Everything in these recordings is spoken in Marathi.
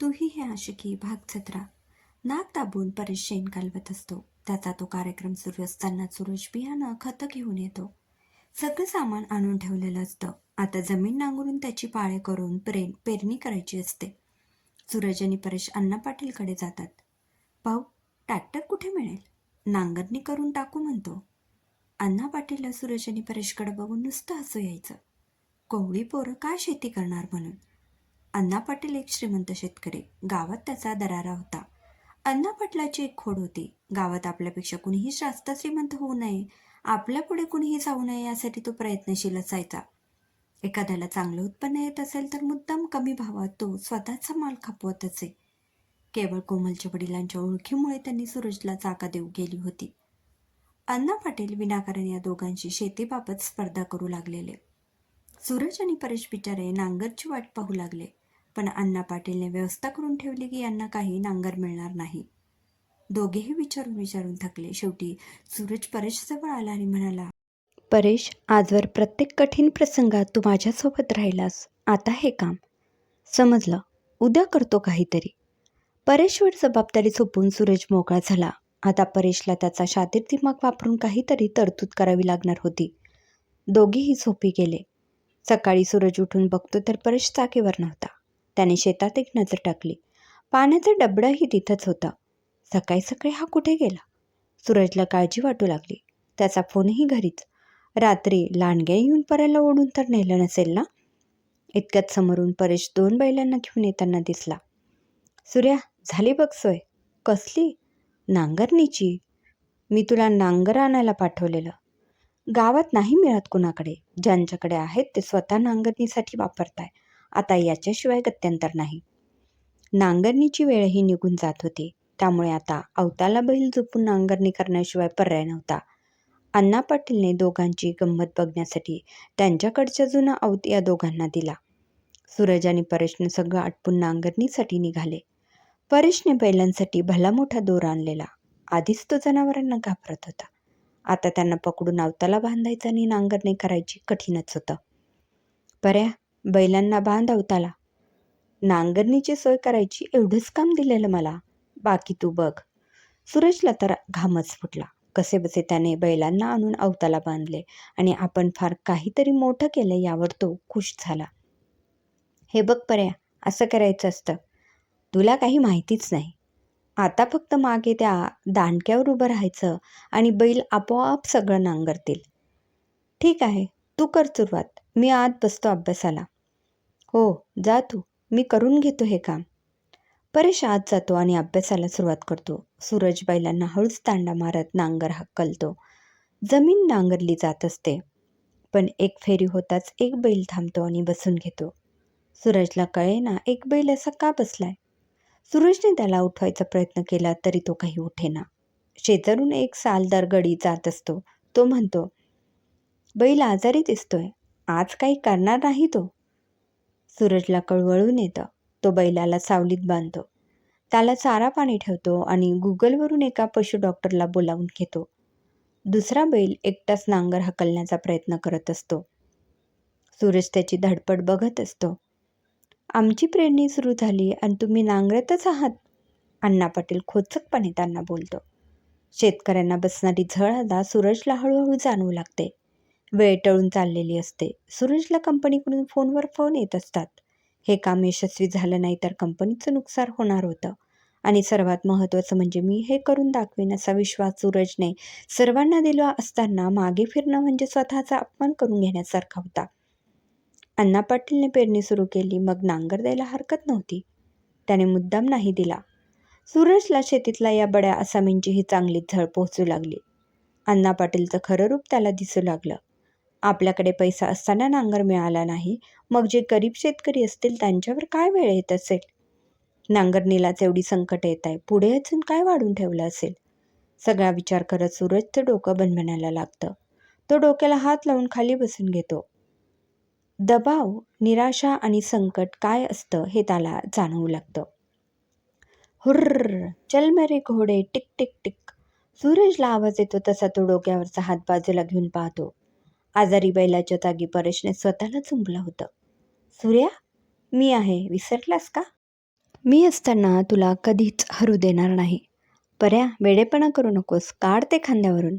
तूही हे आशिकी भाग छत्रा नाक दाबून परेश शेण कालवत असतो. त्याचा तो कार्यक्रम सुरू असताना सूरज बियाणं खतं घेऊन येतो. सगळं सामान आणून ठेवलेलं असतं. आता जमीन नांगरून त्याची पाळे करून प्रेम पेरणी करायची असते. सूरज आणि परेश अण्णा पाटीलकडे जातात. भाऊ ट्रॅक्टर कुठे मिळेल? नांगरणी करून टाकू म्हणतो. अण्णा पाटीलला सूरज आणि परेशकडे बघून नुसतं हसू यायचं. कोवळी पोरं काय शेती करणार म्हणून? अण्णा पाटील एक श्रीमंत शेतकरी. गावात त्याचा दरारा होता. अण्णा पाटलाची एक खोड होती. गावात आपल्यापेक्षा कुणीही जास्त श्रीमंत होऊ नये. आपल्या पुढे कुणीही जाऊ नये यासाठी तो प्रयत्नशील असायचा. एखाद्याला चांगलं उत्पन्न येत असेल तर मुद्दाम कमी भावात तो स्वतःचा माल खपवत असे केवळ कोमलच्या वडिलांच्या ओळखीमुळे त्यांनी सूरजला जागा देऊ गेली होती. अण्णा पाटील विनाकारण या दोघांशी शेतीबाबत स्पर्धा करू लागलेले. सूरज आणि परेश बिचारे नांगरची वाट पाहू लागले. पण अण्णा पाटीलने व्यवस्था करून ठेवली की यांना काही नांगर मिळणार नाही. दोघेही विचारून विचारून थकले. शेवटी सूरज परेशजवळ आला आणि म्हणाला परेश आजवर प्रत्येक कठीण प्रसंगात तू माझ्यासोबत राहिलास. आता हे काम समजलं. उद्या करतो काहीतरी. परेशवर जबाबदारी सोपून सूरज मोकळा झाला. आता परेशला त्याचा शातीर दिमाग वापरून काहीतरी तरतूद करावी लागणार होती. दोघेही झोपी गेले. सकाळी सूरज उठून बघतो तर परेश चाकीवर नव्हता. त्याने शेतात एक नजर टाकली. पाण्याचं डबडंही तिथंच होतं. सकाळी सकाळी हा कुठे गेला? सूरजला काळजी वाटू लागली. त्याचा फोनही घरीच. रात्री लांडग्या येऊन परायला ओढून तर नेलं नसेल ना? इतक्यात समोरून परेश दोन बैलांना घेऊन येताना दिसला. सूर्या झाली बघ सोय. कसली? नांगरणीची. मी तुला नांगर आणायला पाठवलेलं. गावात नाही मिळत कुणाकडे. ज्यांच्याकडे आहेत ते स्वतः नांगरणीसाठी वापरताय. आता याच्याशिवाय गत्यंतर नाही. नांगरणीची वेळही निघून जात होती. त्यामुळे आता अवताला बैल झोपून नांगरणी करण्याशिवाय पर्याय नव्हता. अण्णा पाटीलने दोघांची गंमत बघण्यासाठी त्यांच्याकडच्या जुना अवत या दोघांना दिला. सूरज आणि परेशने सगळं आटपून नांगरणीसाठी निघाले. परेशने बैलांसाठी भला मोठा दोर आणलेला. आधीच तो जनावरांना घाबरत होता. आता त्यांना पकडून अवताला बांधायचं आणि नांगरणी करायची कठीणच होतं. पर्या बैलांना बांध अवताला. नांगरणीची सोय करायची एवढंच काम दिलेलं मला. बाकी तू बघ. सूरजला तर घामच फुटला. कसे बसे त्याने बैलांना आणून अवताला बांधले आणि आपण फार काहीतरी मोठं केलं यावर तो खुश झाला. हे बघ पर्या असं करायचं असतं. तुला काही माहितीच नाही. आता फक्त मागे त्या दांडक्यावर उभं राहायचं आणि बैल आपोआप सगळं नांगरतील. ठीक आहे तू कर सुरुवात. मी आत बसतो अभ्यासाला. हो जा तू. मी करून घेतो हे काम. परेश आत जातो आणि अभ्यासाला सुरुवात करतो. सूरज बैलांना हळूच तांडा मारत नांगर हक्कलतो जमीन नांगरली जात असते. पण एक फेरी होताच एक बैल थांबतो आणि बसून घेतो. सूरजला कळेना एक बैल असा का बसलाय? सूरजने त्याला उठवायचा प्रयत्न केला तरी तो काही उठेना. शेजारून एक सालदार गडी जात असतो. तो म्हणतो बैल आजारी दिसतोय. आज काही करणार नाही तो. सूरजला कळवळून येतं. तो बैलाला सावलीत बांधतो. त्याला चारा पाणी ठेवतो आणि गुगलवरून एका पशु डॉक्टरला बोलावून घेतो. दुसरा बैल एकटाच नांगर हकलण्याचा प्रयत्न करत असतो. सूरज त्याची धडपड बघत असतो. आमची प्रेरणी सुरू झाली आणि तुम्ही नांगरतच आहात अण्णा पाटील खोचकपणे त्यांना बोलतो. शेतकऱ्यांना बसणारी झळ आता सूरजला हळूहळू जाणवू लागते. वेळ टळून चाललेली असते. सूरजला कंपनीकडून फोनवर फोन येत असतात. हे काम यशस्वी झालं नाही तर कंपनीचं नुकसान होणार होतं. आणि सर्वात महत्त्वाचं म्हणजे मी हे करून दाखवेन असा विश्वास सूरजने सर्वांना दिला असताना मागे फिरणं म्हणजे स्वतःचा अपमान करून घेण्यासारखा होता. अण्णा पाटीलने पेरणी सुरू केली मग नांगर द्यायला हरकत नव्हती. त्याने मुद्दाम नाही दिला. सूरजला शेतीतला या बड्या असामींची ही चांगली झळ पोहोचू लागली. अण्णा पाटीलचं खरं रूप त्याला दिसू लागलं. आपल्याकडे पैसा असताना नांगर मिळाला नाही मग जे गरीब शेतकरी असतील त्यांच्यावर काय वेळ येत असेल? नांगरणीलाच एवढी संकट येत आहे पुढे अजून काय वाढून ठेवलं असेल? सगळा विचार करत सूरजचं डोकं बनवण्याला लागतं. तो डोक्याला हात लावून खाली बसून घेतो. दबाव निराशा आणि संकट काय असतं हे त्याला जाणवू लागतं. हुर्र चल मेरे घोडे टिक टिक टिक. सूरजला आवाज येतो तसा तो डोक्यावरचा हात बाजूला घेऊन पाहतो. आजारी बैलाच्या जागी परेशने स्वतःला चुंबलं होतं. सूर्या मी आहे. विसरलास का? मी असताना तुला कधीच हरू देणार नाही. पर्या वेडेपणा करू नकोस. काढ ते खांद्यावरून.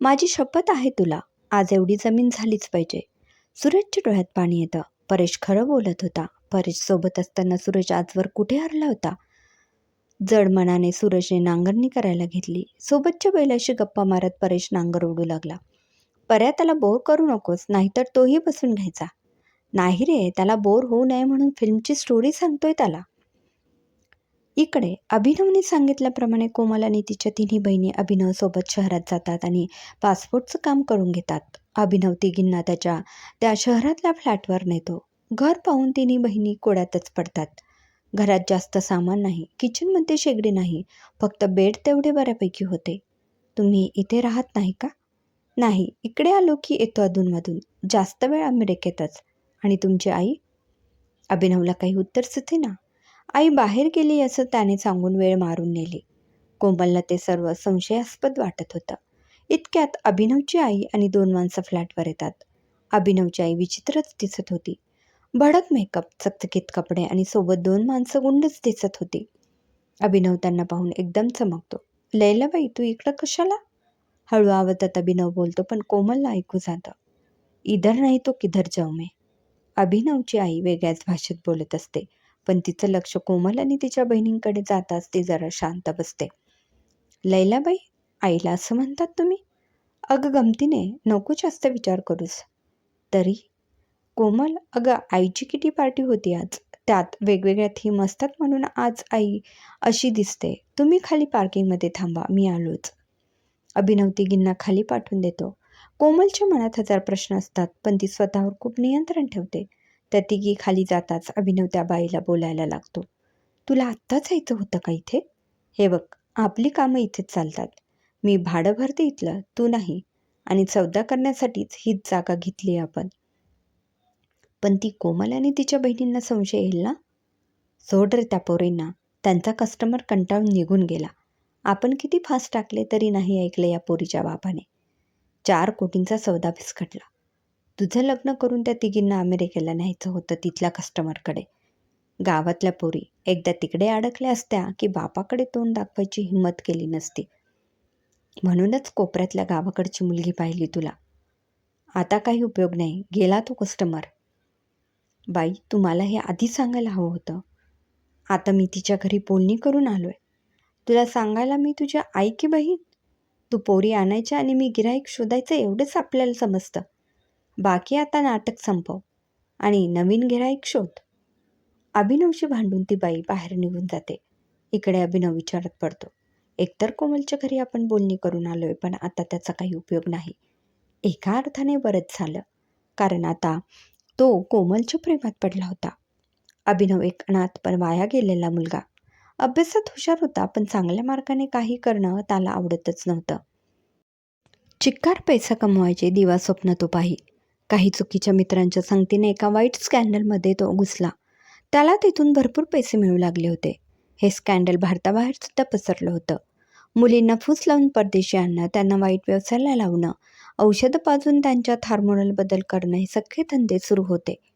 माझी शपथ आहे तुला. आज एवढी जमीन झालीच पाहिजे. सूरजच्या डोळ्यात पाणी येतं. परेश खरं बोलत होता. परेश सोबत असताना सूरज आजवर कुठे हरला होता? जड मनाने सूरजने नांगरणी करायला घेतली. सोबतच्या बैलाशी गप्पा मारत परेश नांगर ओढू लागला. पर्या त्याला बोर करू नकोस नाहीतर तोही बसून घ्यायचा. नाही रे त्याला बोर होऊ नये म्हणून फिल्मची स्टोरी सांगतोय त्याला. इकडे अभिनवने सांगितल्याप्रमाणे कोमल आणि तिच्या तिन्ही बहिणी अभिनवसोबत शहरात जातात आणि पासपोर्टचं काम करून घेतात. अभिनव तिघींना त्याच्या त्या शहरातल्या फ्लॅटवर नेतो. घर पाहून तिन्ही बहिणी कोड्यातच पडतात. घरात जास्त सामान नाही किचनमध्ये शेगडी नाही फक्त बेड तेवढे बऱ्यापैकी होते. तुम्ही इथे राहत नाही का? नाही इकडे आलो की येतो अधूनमधून. जास्त वेळ अमेरिकेतच आणि तुमची आई? अभिनवला काही उत्तर सुचेना. आई बाहेर गेली असं त्याने सांगून वेळ मारून नेली. कोमलला ते सर्व संशयास्पद वाटत होतं. इतक्यात अभिनवची आई आणि दोन माणसं फ्लॅटवर येतात. अभिनवची आई विचित्रच दिसत होती. भडक मेकअप चकचकीत कपडे आणि सोबत दोन माणसं गुंडच दिसत होती. अभिनव त्यांना पाहून एकदम चमकतो. लैलाबाई तू इकडं कशाला? हळू आवाजात अभिनव बोलतो पण कोमलला ऐकू जातं. इधर नाही तो किधर जाऊ मे. अभिनवची आई वेगळ्याच भाषेत बोलत असते पण तिचं लक्ष कोमल आणि तिच्या बहिणींकडे जाताच ती जरा शांत बसते. लैलाबाई आईला असं म्हणतात तुम्ही? अगं गमतीने नको जास्त विचार करूस. तरी? कोमल अगं आईची किती पार्टी होती आज? त्यात वेगवेगळ्या थीम असतात म्हणून आज आई अशी दिसते. तुम्ही खाली पार्किंगमध्ये थांबा मी आलोच. अभिनव तिघींना खाली पाठवून देतो. कोमलच्या मनात हजार प्रश्न असतात पण ती स्वतःवर खूप नियंत्रण ठेवते. त्या तिघी खाली जाताच अभिनव त्या बाईला बोलायला लागतो. तुला आत्ताच यायचं होतं का इथे? हे बघ आपली कामं इथेच चालतात. मी भाडं भरते इथलं तू नाही. आणि सौदा करण्यासाठीच हीच जागा घेतली आपण. पण ती कोमल आणि तिच्या बहिणींना संशय येईल ना? सोड रे त्या पोरींना. त्यांचा कस्टमर कंटाळून निघून गेला. आपण किती फास्ट टाकले तरी नाही ऐकले या पोरीच्या बापाने चार कोटींचा सौदा फिसकटला तुझं लग्न करून त्या तिघींना अमेरिकेला न्यायचं होतं तिथल्या कस्टमरकडे गावातल्या पोरी एकदा तिकडे अडकल्या असत्या की बापाकडे तोंड दाखवायची हिंमत केली नसती. म्हणूनच कोपऱ्यातल्या गावाकडची मुलगी पाहिली तुला. आता काही उपयोग नाही. गेला तो कस्टमर बाई तुम्हाला हे आधी सांगायला हवं होतं. आता मी तिच्या घरी बोलणी करून आलो आहे तुला सांगायला मी तुझ्या आई की बहीण? तू पोरी आणायच्या आणि मी गिराईक शोधायचं एवढंच आपल्याला समजतं. बाकी आता नाटक संपव आणि नवीन गिराईक शोध. अभिनवशी भांडून ती बाई बाहेर निघून जाते. इकडे अभिनव विचारत पडतो. एकतर कोमलच्या घरी आपण बोलणी करून आलोय पण आता त्याचा काही उपयोग नाही. एका अर्थाने बरंच झालं. कारण आता तो कोमलच्या प्रेमात पडला होता. अभिनव एक अनाथ पण वाया गेलेला मुलगा. अभ्यासात हुशार होता पण चांगल्या मार्गाने काही करणं त्याला आवडतच नव्हतं. चिक्कार पैसा कमवायचे दिवा स्वप्न तो पाही. काही चुकीच्या मित्रांच्या संगतीने एका वाईट स्कॅन्डलमध्ये तो घुसला. त्याला तिथून भरपूर पैसे मिळू लागले होते. हे स्कॅन्डल भारताबाहेर सुद्धा पसरलं होतं. मुलींना फूस लावून परदेशी आणणं त्यांना वाईट व्यवसायाला लावणं औषधं पाजून त्यांच्यात हार्मोनल बदल करणं हे सगळे धंदे सुरू होते.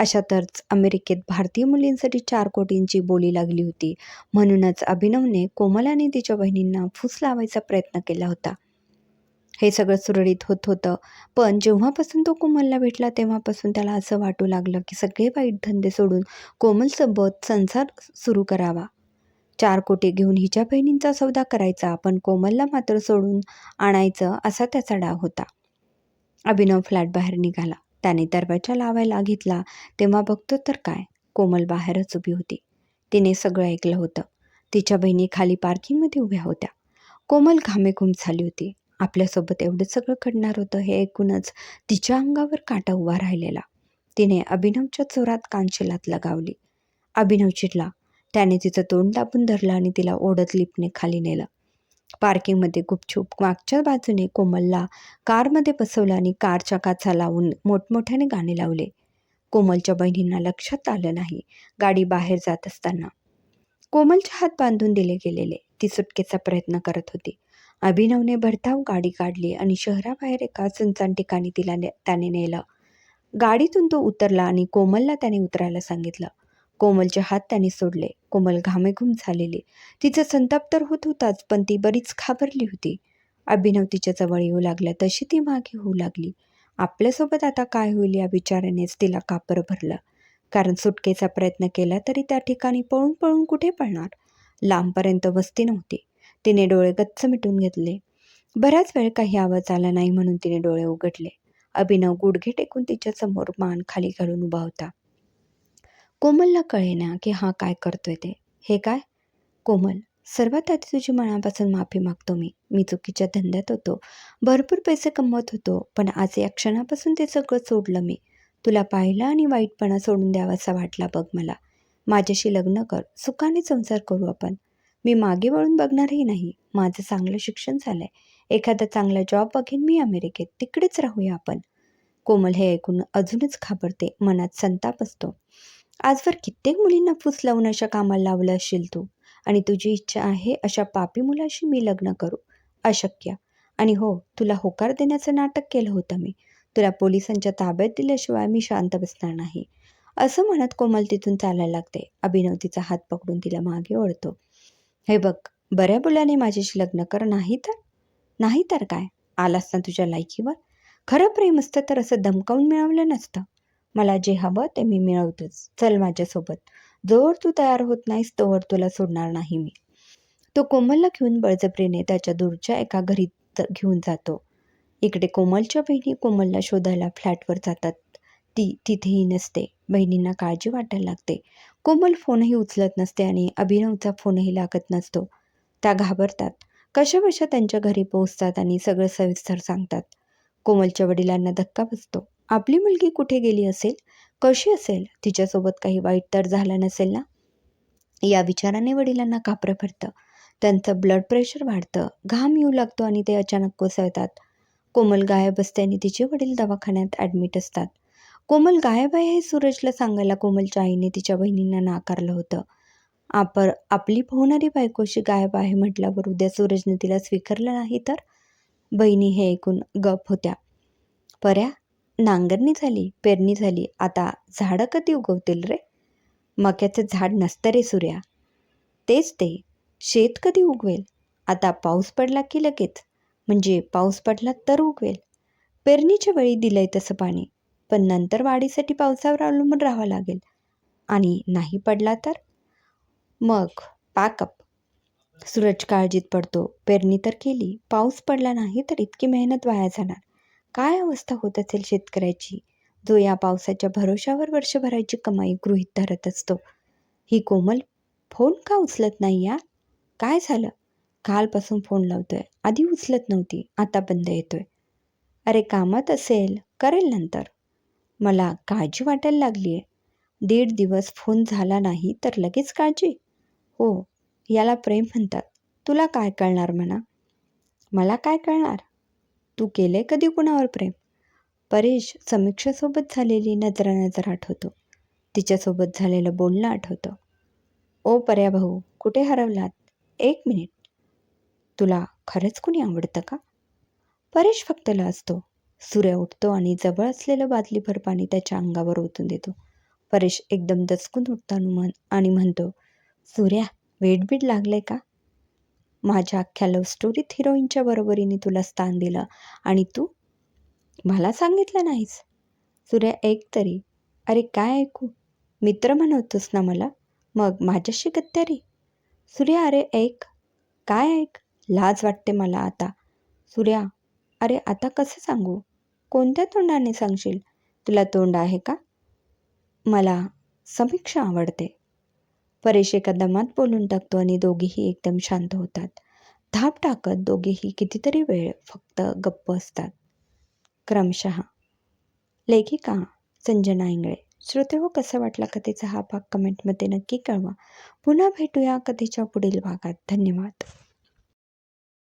अशातच अमेरिकेत भारतीय मुलींसाठी चार कोटींची बोली लागली होती. म्हणूनच अभिनवने कोमल आणि तिच्या बहिणींना फूस लावायचा प्रयत्न केला होता. हे सगळं सुरळीत होत होतं. पण जेव्हापासून तो कोमलला भेटला तेव्हापासून त्याला असं वाटू लागलं की सगळे वाईट धंदे सोडून कोमलसोबत संसार सुरू करावा. चार कोटी घेऊन हिच्या बहिणींचा सौदा करायचा पण कोमलला मात्र सोडून आणायचं असा त्याचा डाव होता. अभिनव फ्लॅट बाहेर निघाला. त्याने दरवाजा लावायला घेतला. तेव्हा बघतो तर काय? कोमल बाहेरच उभी होती. तिने सगळं ऐकलं होतं. तिच्या बहिणी खाली पार्किंगमध्ये उभ्या होत्या. कोमल घामेघूम झाली होती. आपल्यासोबत एवढं सगळं घडणार होतं हे ऐकूनच तिच्या अंगावर काटा उभा राहिलेला. तिने अभिनवच्या चोरात कानशिलात लगावली. अभिनव चिडला. त्याने तिचं तोंड दाबून धरलं आणि तिला ओढत लिपणे खाली नेलं. पार्किंगमध्ये गुपचूप मागच्या बाजूने कोमलला कारमध्ये बसवलं आणि कारच्या काचा लावून मोठमोठ्याने गाणे लावले. कोमलच्या बहिणींना लक्षात आलं नाही गाडी बाहेर जात असताना. कोमलच्या हात बांधून दिले गेलेले ती सुटकेचा प्रयत्न करत होती. अभिनवने भरधाव गाडी काढली आणि शहराबाहेर एका सुनसान ठिकाणी तिला ने त्याने नेलं. गाडीतून तो उतरला आणि कोमलला त्याने उतरायला सांगितलं. कोमलचे हात त्याने सोडले. कोमल घामेघूम झालेली. तिचा संताप तर होत होताच पण ती बरीच घाबरली होती. अभिनव तिच्या जवळ येऊ लागला तशी ती मागे होऊ लागली. आपल्यासोबत आता काय होईल या विचारानेच तिला कापर भरलं. कारण सुटकेचा प्रयत्न केला तरी त्या ठिकाणी पळून पळून कुठे पळणार? लांबपर्यंत वस्ती नव्हती. तिने डोळे गच्च मिटून घेतले. बराच वेळ काही आवाज आला नाही म्हणून तिने डोळे उघडले. अभिनव गुडघे टेकून तिच्यासमोर मान खाली घालून उभा होता. कोमलला कळेना की हा काय करतोय ते. हे काय? कोमल सर्वात आधी तुझी मनापासून माफी मागतो मी. मी चुकीच्या धंद्यात होतो. भरपूर पैसे कमवत होतो पण आज या क्षणापासून ते सगळं सोडलं मी. तुला पाहिलं आणि वाईटपणा सोडून द्यावासा वाटला बघ मला. माझ्याशी लग्न कर. सुखाने संसार करू आपण. मी मागे वळून बघणारही नाही. माझं चांगलं शिक्षण झालं आहे एखादा चांगला जॉब बघेन मी अमेरिकेत. तिकडेच राहूया आपण. कोमल हे ऐकून अजूनच घाबरते. मनात संताप असतो. आजवर कित्येक मुलींना फूस लावून अशा कामाला लावलं असशील तू. आणि तुझी इच्छा आहे अशा पापी मुलाशी मी लग्न करू. अशक्य. आणि हो तुला होकार देण्याचं नाटक केलं होतं मी. तुला पोलिसांच्या ताब्यात दिल्याशिवाय मी शांत बसणार नाही. असं म्हणत कोमल तिथून चालायला लागते. अभिनव तिचा हात पकडून तिला मागे ओढतो. हे बघ बऱ्या बोलाने माझ्याशी लग्न कर नाही तर? नाही तर काय? आलास ना तुझ्या लायकीवर? खरं प्रेम असतं तर असं धमकावून मिळवलं नसतं. मला जे हवं ते मी मिळवतोच. चल माझ्यासोबत. जोवर तू तयार होत नाहीस तोवर तुला सोडणार नाही मी. तो कोमलला घेऊन बळजबरीने त्याच्या दूरच्या एका घरी घेऊन जातो. इकडे कोमलच्या बहिणी कोमलला शोधायला फ्लॅटवर जातात. ती तिथेही नसते. बहिणींना काळजी वाटायला लागते. कोमल फोनही उचलत नसते आणि अभिनवचा फोनही लागत नसतो. त्या घाबरतात. कशाबशा त्यांच्या घरी पोहोचतात आणि सगळं सविस्तर सांगतात. कोमलच्या वडिलांना धक्का बसतो. आपली मुलगी कुठे गेली असेल? कशी असेल? तिच्यासोबत काही वाईट तर झालं नसेल ना? या विचाराने वडिलांना कापरं भरतं. त्यांचं ब्लड प्रेशर वाढतं. घाम येऊ लागतो आणि ते अचानक कोसळतात. कोमल गायब असते आणि तिचे वडील दवाखान्यात ॲडमिट असतात. कोमल गायब आहे हे सूरजला सांगायला कोमलच्या आईने तिच्या बहिणींना नाकारलं होतं. आपण आपली पोहणारी बायकोशी गायब आहे म्हटल्यावर उद्या सूरजने तिला स्वीकारलं नाही तर? बहिणी हे ऐकून गप होत्या. पर्या नांगरणी झाली पेरणी झाली. आता झाडं कधी उगवतील रे? मक्याचं झाड नसतं रे सूर्या. तेच ते. शेत कधी उगवेल? आता पाऊस पडला की लगेच. म्हणजे पाऊस पडला तर उगवेल. पेरणीच्या वेळी दिलंय तसं पाणी. पण नंतर वाढीसाठी पावसावर अवलंबून राहावं लागेल. आणि नाही पडला तर? मग पाकअप सूरज काळजीत पडतो. पेरणी तर केली. पाऊस पडला नाही तर इतकी मेहनत वाया जाणार. काय अवस्था होत असेल शेतकऱ्याची? जो या पावसाच्या भरोशावर वर्षभराची कमाई गृहीत धरत असतो. ही कोमल फोन का उचलत नाही या? काय झालं? कालपासून फोन लावतोय. आधी उचलत नव्हती. आता बंद येतोय. अरे कामात असेल. करेल नंतर. मला काळजी वाटायला लागली आहे दीड दिवस फोन झाला नाही तर लगेच काळजी? हो याला प्रेम म्हणतात. तुला काय कळणार म्हणा? मला काय कळणार? तू केलंय कधी कुणावर प्रेम? परेश समीक्षासोबत झालेली नजरा नजर आठवतो. तिच्यासोबत झालेलं बोलणं आठवतं. ओ पर्या भाऊ कुठे हरवलात? एक मिनिट. तुला खरंच कुणी आवडतं का? परेश फक्त लाजतो. सूर्य उठतो आणि जवळ असलेलं बादलीभर पाणी त्याच्या अंगावर ओतून देतो. परेश एकदम दचकून उठताना म्हण आणि म्हणतो सूर्या वेटबीट लागलंय का? माझ्या अख्ख्या लव्ह स्टोरीत हिरोईनच्या बरोबरीने तुला स्थान दिलं. आणि तू? मला सांगितलं नाहीस? सूर्या ऐक तरी. अरे काय ऐकू? मित्र म्हणवतोस ना मला? मग माझ्याशी गत्यारी सूर्या अरे ऐक काय ऐक? लाज वाटते मला आता. सूर्या अरे आता कसं सांगू? कोणत्या तोंडाने सांगशील? तुला तोंड आहे का? मला समीक्षा आवडते. परेश एका दमात बोलून टाकतो आणि दोघेही एकदम शांत होतात. धाप टाकत दोघेही कितीतरी वेळ फक्त गप्प असतात. क्रमशः लेखिका संजना इंगळे श्रोते हो कसा वाटला कथेचा हा भाग कमेंटमध्ये नक्की कळवा. पुन्हा भेटूया कथेच्या पुढील भागात. धन्यवाद.